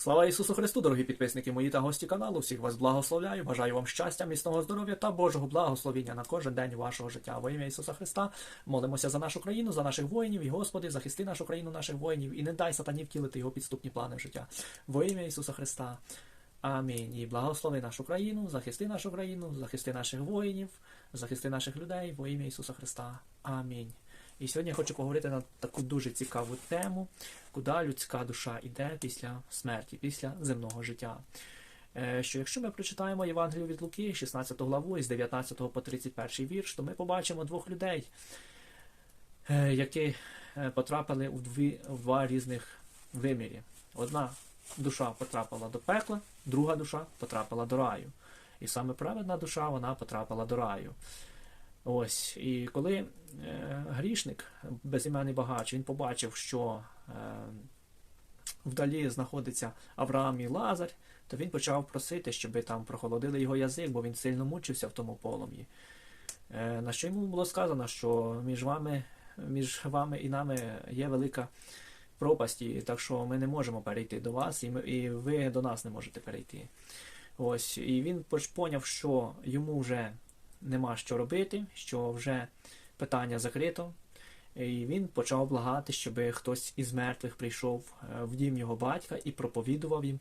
Слава Ісусу Христу, дорогі підписники мої та гості каналу. Всіх вас благословляю. Бажаю вам щастя, міцного здоров'я та Божого благословіння на кожен день вашого життя. Во ім'я Ісуса Христа молимося за нашу країну, за наших воїнів і Господи, захисти нашу країну, наших воїнів і не дай сатані втілити його підступні плани в життя. Во ім'я Ісуса Христа. Амінь. І благослови нашу країну, захисти нашу країну, захисти наших воїнів, захисти наших людей во ім'я Ісуса Христа. Амінь. І сьогодні я хочу поговорити на таку дуже цікаву тему, куди людська душа йде після смерті, після земного життя. Е, Що якщо ми прочитаємо Євангелію від Луки, 16 главу, із 19 по 31 вірш, то ми побачимо двох людей, е, які е, потрапили у дві, в два різних вимірі. Одна душа потрапила до пекла, друга душа потрапила до раю. І саме праведна душа вона потрапила до раю. Ось, і коли е, грішник, безіменний багач, він побачив, що е, вдалі знаходиться Авраам і Лазар, то він почав просити, щоб там прохолодили його язик, бо він сильно мучився в тому полум'ї. Е, на що йому було сказано, що між вами, між вами і нами є велика пропасть, і так що ми не можемо перейти до вас, і, ми, і ви до нас не можете перейти. Ось, і він поняв, що йому вже нема що робити, що вже питання закрито. І він почав благати, щоб хтось із мертвих прийшов е, в дім його батька і проповідував їм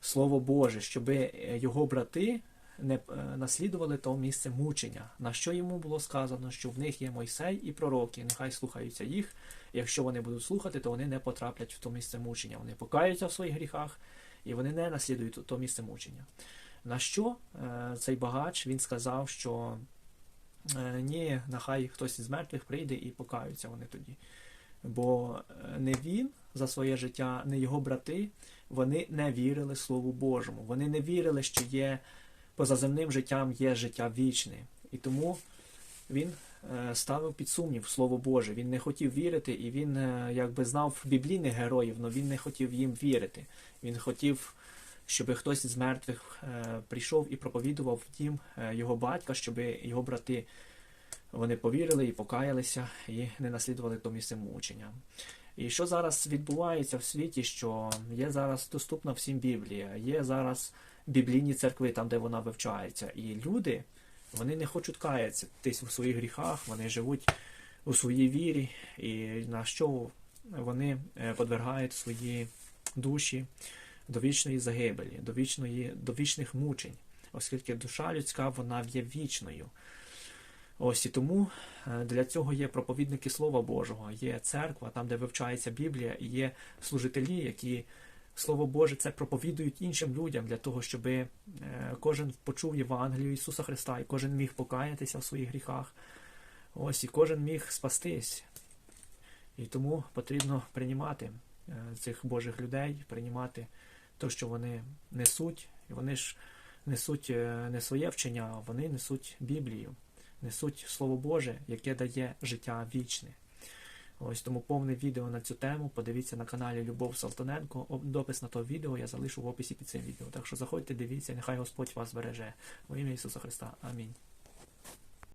Слово Боже, щоб його брати не е, наслідували то місце мучення. На що йому було сказано, що в них є Мойсей і пророки, нехай слухаються їх. Якщо вони будуть слухати, то вони не потраплять в то місце мучення. Вони покаються в своїх гріхах і вони не наслідують то місце мучення. На що е, цей багач він сказав, що е, ні, нехай хтось із мертвих прийде і покаються вони тоді. Бо е, не він за своє життя, не його брати, вони не вірили Слову Божому. Вони не вірили, що є поза земним життям є життя вічне. І тому він ставив під сумнів Слово Боже. Він не хотів вірити, і він якби знав біблійних героїв, але він не хотів їм вірити. Він хотів щоб хтось з мертвих е, прийшов і проповідував в дім е, його батька, щоб його брати вони повірили і покаялися, і не наслідували то місце мучення. І що зараз відбувається в світі, що є зараз доступна всім Біблія, є зараз біблійні церкви, там, де вона вивчається. І люди вони не хочуть каятися десь у своїх гріхах, вони живуть у своїй вірі, і на що вони е, подвергають свої душі до вічної загибелі, до, вічної, до вічних мучень, оскільки душа людська вона є вічною. Ось і тому е, для цього є проповідники Слова Божого, є церква, там, де вивчається Біблія, і є служителі, які Слово Боже це проповідують іншим людям для того, щоб е, кожен почув Євангелію Ісуса Христа, і кожен міг покаятися в своїх гріхах. Ось і кожен міг спастись. І тому потрібно приймати е, цих Божих людей, приймати те, що вони несуть. І вони ж несуть е, не своє вчення, а вони несуть Біблію, несуть Слово Боже, яке дає життя вічне. Ось тому повне відео на цю тему. Подивіться на каналі Любов Салтаненко. Допис на то відео я залишу в описі під цим відео. Так що заходьте, дивіться, нехай Господь вас береже. Во ім'я Ісуса Христа. Амінь.